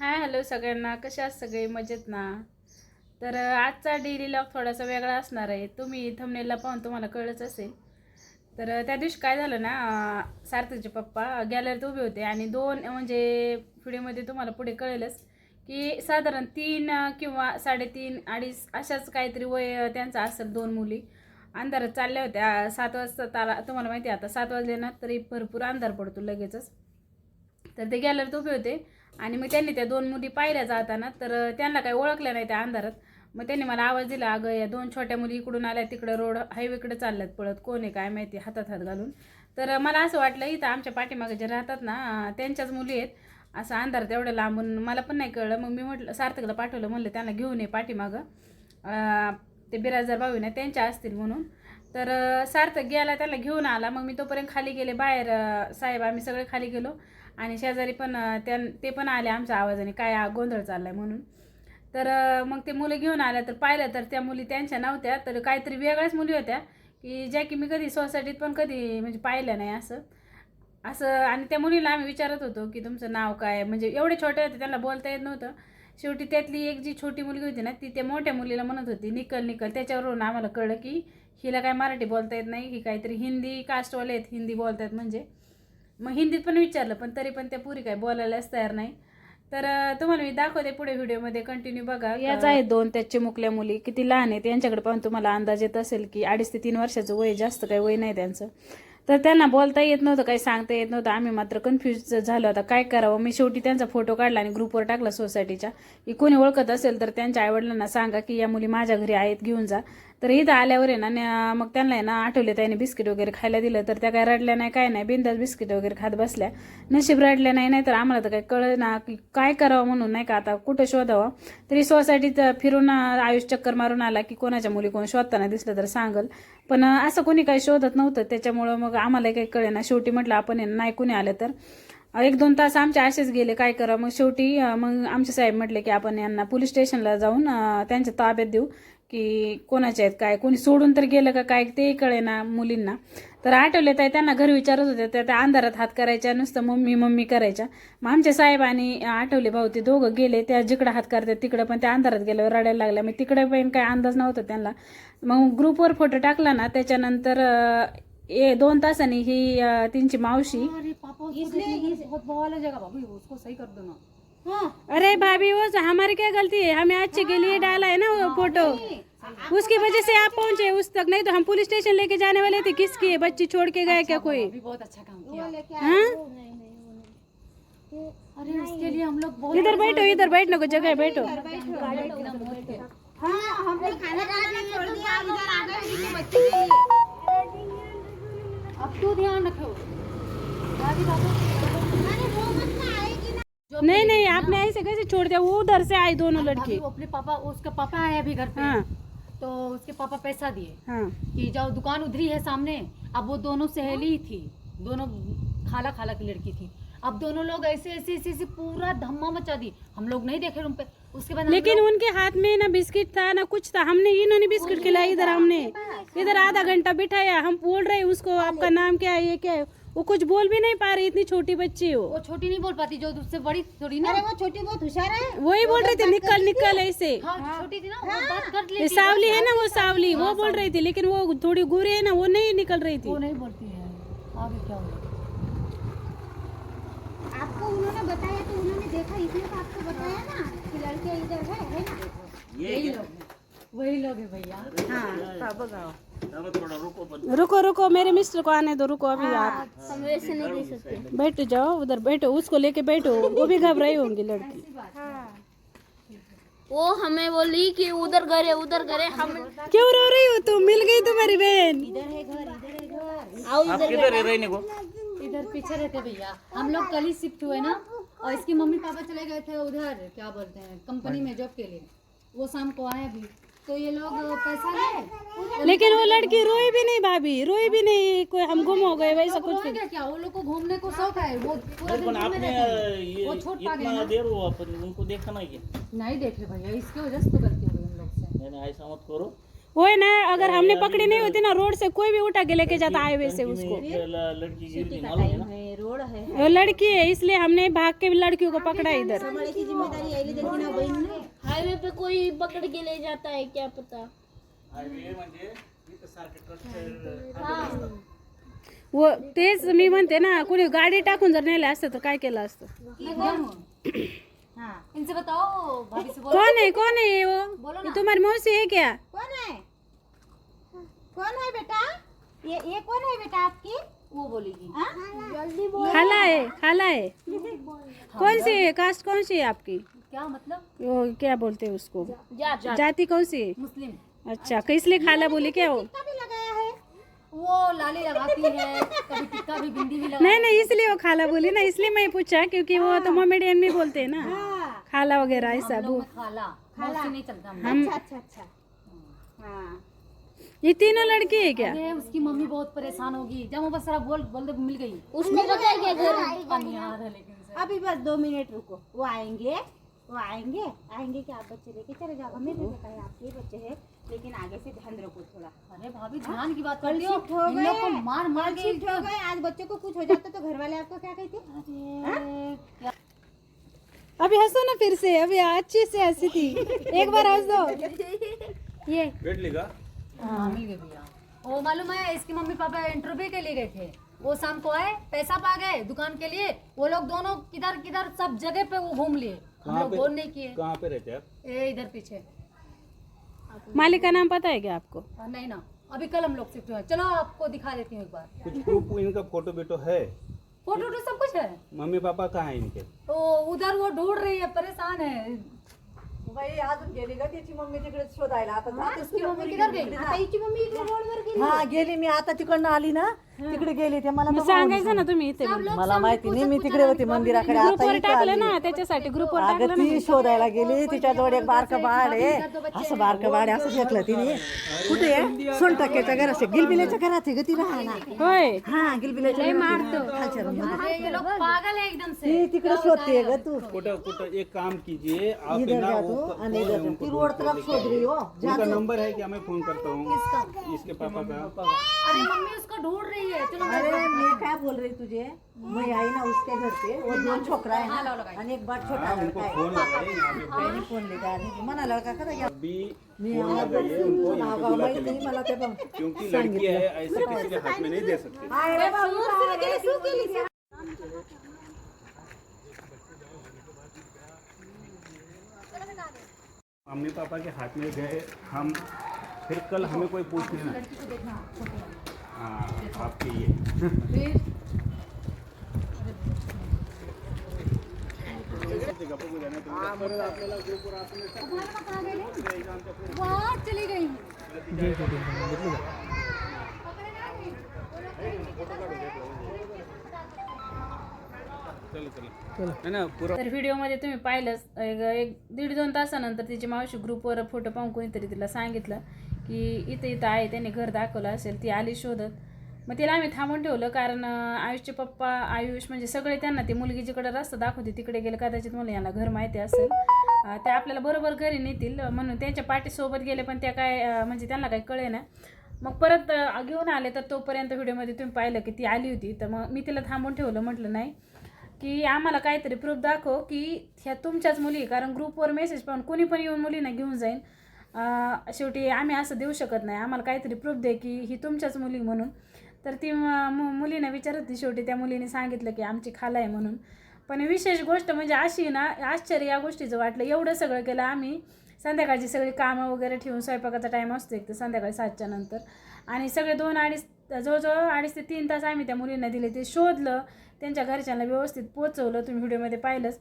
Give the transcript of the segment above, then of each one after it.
Hi hello सगळ्यांना. कशा आहात सगळे? मजेत ना? तर आजचा डेली लॉग थोडासा वेगळा असणार आहे. तुम्ही थंबनेलला पाहून तुम्हाला कळलंच असेल. तर त्या दिवशी काय झालं ना सार्थकचे पप्पा गॅलरीत उभे होते आणि दोन म्हणजे व्हिडिओमध्ये तुम्हाला पुढे कळेलच की साधारण तीन किंवा साडेतीन अडीच अशाच काहीतरी वय त्यांचा त्यांचं असेल दोन मुली. अंधारात चालल्या होत्या. सात वाजता ताला तुम्हाला माहिती आहे आता सात वाजले ना तरी भरपूर अंधार पडतो लगेचच. तर ते गॅलरीत उभे होते. आणि मग त्यांनी त्या दोन मुली पाहिल्या जाताना तर त्यांना काही ओळखल्या नाही त्या अंधारात. मग त्यांनी मला आवाज दिला अगं या दोन छोट्या मुली इकडून आल्या तिकडं रोड हायवेकडे चालल्यात पळत कोण आहे काय माहिती हातात हात घालून. तर मला असं वाटलं इथं आमच्या पाठीमागे जे राहतात ना त्यांच्याच मुली आहेत. असं अंधारात एवढं लांबून मला पण नाही कळलं. मग मी म्हटलं सार्थकला पाठवलं म्हणलं त्यांना घेऊन ये पाठीमागं. ते बिराजदार भाऊ ना त्यांच्या असतील म्हणून. तर सार्थक गेला त्याला घेऊन आला. मग मी तोपर्यंत खाली गेले बाहेर साहेब आम्ही सगळे खाली गेलो. आणि शेजारी पण त्या त्यां ते पण आले आमच्या आवाजाने काय गोंधळ चाललाय म्हणून. तर मग ते मुलं घेऊन आल्या तर पाहिलं तर त्या मुली त्यांच्या नव्हत्या तर काहीतरी वेगळ्याच मुली होत्या की ज्या की मी कधी सोसायटीत पण कधी म्हणजे पाहिल्या नाही असं. असं आणि त्या मुलीला आम्ही विचारत होतो की तुमचं नाव काय म्हणजे एवढे छोटे होते त्यांना बोलता येत नव्हतं. शेवटी त्यातली एक जी छोटी मुलगी होती ना ती त्या मोठ्या मुलीला म्हणत होती निकल निकल. त्याच्यावरून आम्हाला कळलं की हिला काय मराठी बोलता येत नाही ही काहीतरी हिंदी कास्टवाले आहेत हिंदी बोलतात म्हणजे. मग हिंदीत पण विचारलं पण तरी पण त्या पुरी काय बोलायलाच तयार नाही. तर तुम्हाला मी दाखवते पुढे व्हिडिओमध्ये कंटिन्यू बघा. याच आहेत दोन त्या चिमुकल्या मुली किती लहान आहेत यांच्याकडे पाहून तुम्हाला अंदाज येत असेल की अडीच ते तीन वर्षाचं वय जास्त काही वय नाही त्यांचं. तर त्यांना बोलता येत नव्हतं काही सांगता येत नव्हतं आम्ही मात्र कन्फ्यूज झालो. आता काय करावं? मी शेवटी त्यांचा फोटो काढला आणि ग्रुपवर टाकला सोसायटीच्या की कोणी ओळखत असेल तर त्यांच्या आईवडिलांना सांगा की या मुली माझ्या घरी आहेत घेऊन जा. तर इथं आल्यावर आहे ना मग त्यांना आहे ना आठवले त्याने बिस्किट वगैरे खायला दिलं तर त्या काय रडल्या नाही काय नाही बिंदास बिस्किट वगैरे खात बसल्या. नशीब रडल्या नाही नाही तर आम्हाला तर काय कळ ना की काय करावं म्हणून नाही का आता कुठं शोधावं. तरी सोसायटीत फिरून आयुष चक्कर मारून आला की कोणाच्या मुली कोण शोधताना दिसलं तर सांगल. पण असं कोणी काही शोधत नव्हतं त्याच्यामुळं मग आम्हाला काही कळे ना शेवटी म्हटलं आपण नाही कोणी आलं तर. एक दोन तास आमचे असेच गेले काय करा मग शेवटी मग आमचे साहेब म्हटले की आपण यांना पोलीस स्टेशनला जाऊन त्यांच्या ताब्यात देऊ. की कोणाचे आहेत काय? कोणी सोडून तर गेलं का काय? ते कळे ना मुलींना. तर आठवले तर त्यांना घरी विचारत होते त्या त्या अंधारात हात करायच्या नुसतं मम्मी मम्मी करायच्या. मग आमच्या साहेब आणि आठवले भाऊ ते दोघं गेले त्या जिकडं हात करतात तिकडं पण त्या अंधारात गेल्यावर रडायला लागल्या. मग तिकडे पण काय अंदाज नव्हता त्यांना. मग ग्रुपवर फोटो टाकला ना त्याच्यानंतर ए दोन तासांनी ही अं, त्यांची मावशी अरे भाभी वो हमारी क्या गलती है? हमें अच्छे के लिए डाला है ना वो फ़ोटो। उसकी वजह से आप पहुँचे उस तक। नहीं तो हम पुलिस स्टेशन लेके जाने वाले थे। किसकी बच्ची छोड़ के गए क्या कोई? बहुत अच्छा काम किया। हाँ? इधर बैठो इधर बैठने को जगह बैठो। हाँ हम खाना छोड़ दिया अब क्यों ध्यान रखो। नहीं नहीं आपने ऐसे कैसे छोड़ दिया? वो उधर से आई दोनों लड़की। अपने पापा उसका पापा आया अभी घर पे। हाँ। तो उसके पापा पैसा दिए। हाँ। कि जाओ दुकान उधरी है सामने। अब वो दोनों सहेली ही थी। दोनों खाला खाला की लड़की थी। अब दोनों लोग ऐसे ऐसे ऐसे ऐसे पूरा धम्मा मचा दी। हम लोग नहीं देखे रूम पे। उसके बाद लेकिन उनके हाथ में ना बिस्किट था ना कुछ था। हमने इन्होंने बिस्किट खिलाया इधर हमने। इधर आधा घंटा बिठाया। हम बोल रहे उसको आपका नाम क्या है ये क्या है? वो कुछ बोल भी नहीं पा रही इतनी छोटी बच्ची हो वो। छोटी नहीं बोल पाती जो उससे बड़ी थोड़ी ना। अरे वो छोटी बहुत होशियार है। वही बोल रही थी निकल निकल ऐसे। हाँ छोटी थी ना वो बात कर लेती सावली है ना वो सावली वो बोल रही थी लेकिन वो थोड़ी गोरी है ना वो नहीं निकल रही थी। वो नहीं बोलती है। आगे क्या होगा? आपको उन्होंने बताया तो उन्होंने देखा इसलिए तो आपको बताया ना कि लड़के इधर है है ना? यही लोग वही लोग है भैया। रुको रुको मेरे मिस्टर को आने दो रुको अभी आप। हम वैसे नहीं दे सकते। बैठ जाओ उधर बैठो उसको लेके बैठो वो भी घबराई होंगी लड़की। वो हमें बोली कि उधर करे उधर करे हम क्यों रो रही हो तुम? मिल गई तुम्हारी बहन। आओ इधर इधर पीछे रहते भैया। हम लोग कल ही शिफ्ट हुए ना और इसकी मम्मी पापा चले गए थे उधर क्या बोलते हैं कंपनी में जॉब के लिए। वो शाम को आए अभी। तो ये लोग पैसा ले लेकिन वो लड़की रोई भी नहीं भाभी। रोई भी नहीं कोई हम गुम हो गए वैसा कुछ भी क्या क्या? वो लोग को घूमने को शौक है वो पूरा दिन घूमने वो छोट पा गए इतना देर हुआ पर उनको देखा नहीं क्या? नहीं देखे भैया इसकी वजह से तो गलती हो गई हम लोग से। ऐसा मत करो। वही ना अगर हमने पकड़ी नहीं होती ना रोड से कोई भी उठा के लेके जाता हाईवे से उसको। लड़की है है वो है इसलिए हमने भाग के लड़कियों को पकड़ा इधर। हाईवे पे कोई पकड़ के ले जाता है क्या पता? वो तेच मी म्हणते ना कुणी गाडी टाकून जर नेलं असतं तर काय केलं असतं? हाँ. इनसे बताओ भाभी से बोलो कौन है कौन है वो? तुम्हारी मौसी है क्या? कौन है बेटा? ये ये कौन है बेटा आपकी? वो बोलेगी। हाँ? खाला है खाला है। कौन सी है? कास्ट कौन सी है आपकी? क्या मतलब? वो क्या बोलते हैं उसको? जात जाति कौन सी है? मुस्लिम। अच्छा किस लिए खाला बोली क्या वो? भी लगाया है। वो लाली लगाती है कभी टिक्का भी बिंदी भी लगा नहीं नहीं इसलिए वो खाला बोली ना इसलिए मैं पूछा क्योंकि वो तो मोमेडियन में बोलते हैं ना। हाँ। खाला वगैरह ऐसा लोग खाला नहीं चलता हम हम अच्छा अच्छा अच्छा। हाँ। ये तीनों लड़की है क्या? अरे उसकी मम्मी बहुत परेशान होगी। जब वो बस जरा बोल बोल दे मिल गई। उसको पता है क्या घर? पानी आ रहा है लेकिन अभी बस दो मिनट रुको। वो आएँगे वो आएँगे आएँगे कि आप बच्चे लेके चले जाओ। हमें भी पता है आपके बच्चे हैं लेकिन आगे से ध्यान रखो थोड़ा। अरे भाभी ध्यान की बात हो। शिफ्ट इन लोग को मार मार के हो गए। आज बच्चों को कुछ हो जाता तो घर वाले आपको क्या कहते? अरे अभी हंसो ना फिर से। अभी अच्छी से हँसी थी। एक बार हंस दो। ये। भेटली का हाँ। मिल गए भैया। वो मालूम है इसकी मम्मी पापा इंटरव्यू के लिए गए थे। वो शाम को आए पैसा पा गए दुकान के लिए। वो लोग दोनों किधर किधर सब जगह पे वो घूम लिए। हम लोग फ़ोन नहीं किए। कहाँ पे रहते आप? ए इधर पीछे। मालिक का नाम पता है क्या आपको? हाँ, नहीं ना। अभी कल हम लोग शिफ्ट हुए चलो आपको दिखा देती हूँ एक बार। कुछ प्रूफ इनका फ़ोटो बेटो है? फ़ोटो वोटो सब कुछ है। मम्मी पापा कहाँ है इनके? तो उधर वो ढूंढ रही है परेशान है। बाई अजून गेली का त्याची मम्मी तिकडे शोधायला. आता जाते उसकी मम्मी किधर गई आता हिची मम्मी इकडे रोडवर गेली. हा गेली मी. आता तिकडनं आली ना तिकडे गेली ते मला मग सांगायचं ना तुम्ही इथे. मला माहिती नाही मी तिकडे होती मंदिराकडे आता ग्रुपवर इथे टाकलं आली. ना त्याच्यासाठी ग्रुपवर अगं ती शोधायला गेली तिच्याजवळ एक बारकं बाळ आहे. असं बारकं बाळ आहे, असं फेकलं तिने. कुठे आहे? सोनटक्क्याच्या घरात आहे. गिलबिल्याच्या घरात आहे ग ती राहणार. होय. हा गिलबिल्याच्या मारतो. खालच्या room मध्ये. अरे ये लोग पागल है एकदम से. ती तिकडे शोधते ग तू. कुठं कुठं? एक काम कीजिए आप इधर ना जा वो तू आणि है इधर जा. ती रोड तरफ शोध रही हो. जा उनका तू. नंबर है क्या मैं फोन करता हूँ? इसके पापा का। अरे मम्मी उसको ढूंढ रही है चलो अरे मैं क्या बोल रही तुझे? मैं आई ना उसके घर पे वो दो छोकरा है ना आणि एक बार छोटा हाँ लड़का है। फ़ोन लगाइए मैंने फ़ोन लेगा मना लड़का खरा गया अभी फ़ोन उनको यहाँ पे बुला के माहिती लेके मला ते पण क्योंकि लड़की है ऐसे किसी के हाथ में नहीं दे सकते। अरे बाबा मम्मी पापा के हाथ में गए हम फिर कल हमें कोई पूछने ना हाँ आपके ये वहाँ चली गई तर व्हिडिओमध्ये तुम्ही पाहिलंच एक एक दीड दोन तासानंतर तिची मावशी ग्रुपवर फोटो पाहून कोणीतरी तिला सांगितलं की इथं इथं आहे त्यांनी घर दाखवलं असेल ती आली शोधत. मग तिला आम्ही थांबून ठेवलं कारण आयुषचे पप्पा आयुष म्हणजे सगळे त्यांना ती मुलगी जिकडे रस्ता दाखवते तिकडे गेलं कदाचित मुलं यांना घर माहिती असेल. त्या ते आपल्याला बरोबर घरी नेतील म्हणून त्यांच्या पाठीसोबत गेले पण त्या काय म्हणजे त्यांना काही कळे ना. मग परत घेऊन आले तर तोपर्यंत व्हिडिओमध्ये तुम्ही पाहिलं की ती आली होती. तर मग मी तिला थांबून ठेवलं म्हटलं नाही की आम्हाला काहीतरी प्रूफ दाखव की ह्या तुमच्याच मुली आहे. कारण ग्रुपवर मेसेज पाहून कोणी पण येऊन मुलींना घेऊन जाईन. शेवटी आम्ही असं देऊ शकत नाही. आम्हाला काहीतरी प्रूफ दे की ही तुमच्याच मुली म्हणून. तर ती मु- मुलीनं विचारत होती शेवटी. त्या मुलीने सांगितलं की आमची खाला आहे म्हणून. पण विशेष गोष्ट म्हणजे अशी ना आश्चर्य या गोष्टीचं वाटलं. एवढं सगळं केलं आम्ही. संध्याकाळची सगळी कामं वगैरे ठेवून स्वयंपाकाचा टाईम असतो एक तर संध्याकाळी सातच्या नंतर. आणि सगळे दोन अडीच जवळजवळ अडीच ते तीन तास आम्ही त्या मुलींना दिले. ते शोधलं त्यांच्या घरच्यांना व्यवस्थित पोचवलं तुम्ही व्हिडिओमध्ये पाहिलंच.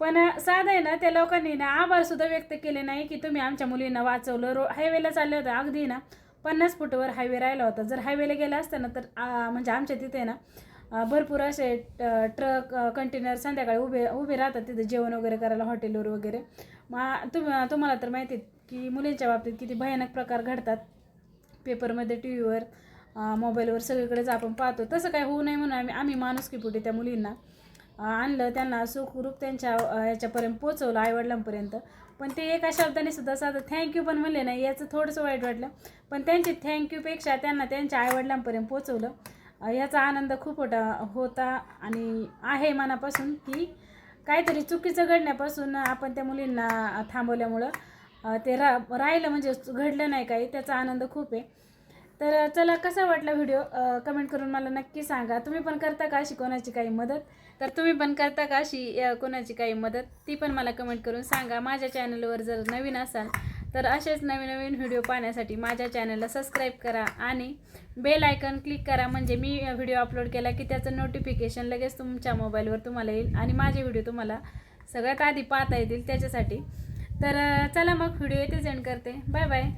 पण साधं आहे ना त्या लोकांनी ना आभारसुद्धा व्यक्त केले नाही की तुम्ही आमच्या मुलींना वाचवलं. रो हायवेला चाललं होतं अगदी ना पन्नास फुटवर हायवे राहिला होता. जर हायवेला गेला असता ना तर म्हणजे आमच्या तिथे ना भरपूर असे ट- ट्रक कंटेनर संध्याकाळी उभे उभे राहतात तिथे जेवण वगैरे करायला हॉटेलवर वगैरे. मग तुम तुम्हाला तर माहिती आहे की मुलींच्या बाबतीत किती भयानक प्रकार घडतात. पेपरमध्ये टी व्हीवर मोबाईलवर सगळीकडेच आपण पाहतो. तसं काय होऊ नये म्हणून आम्ही आम्ही माणुसकीपोटी त्या मुलींना आणलं त्यांना सुखरूप त्यांच्या याच्यापर्यंत पोचवलं आईवडिलांपर्यंत. पण ते एका शब्दाने सुद्धा साधं थँक्यू पण म्हणले नाही याचं थोडंसं वाईट वाटलं. पण त्यांची थँक्यूपेक्षा त्यांना त्यांच्या आईवडिलांपर्यंत पोचवलं याचा आनंद खूप होता होता आणि आहे मनापासून की काहीतरी चुकीचं घडण्यापासून आपण त्या मुलींना थांबवल्यामुळं ते रा राहिलं म्हणजे घडलं नाही काही त्याचा आनंद खूप आहे. तर चला कसा वाटला व्हिडिओ कमेंट करून मला नक्की सांगा. तुम्ही पण करता का अशी कोणाची काही मदत? तर तुम्ही पण करता का अशी कोणाची काही मदत? ती पण मला कमेंट करून सांगा. माझ्या चॅनलवर जर नवीन असाल तर असेच नवीन नवीन व्हिडिओ पाहण्यासाठी माझ्या चॅनलला सबस्क्राईब करा आणि बेल आयकन क्लिक करा. म्हणजे मी व्हिडिओ अपलोड केला की त्याचं नोटिफिकेशन लगेच तुमच्या मोबाईलवर तुम्हाला येईल आणि माझे व्हिडिओ तुम्हाला सगळ्यात आधी पाहता येतील त्याच्यासाठी. तर चला मग व्हिडिओ येथेच एंड करते. Bye bye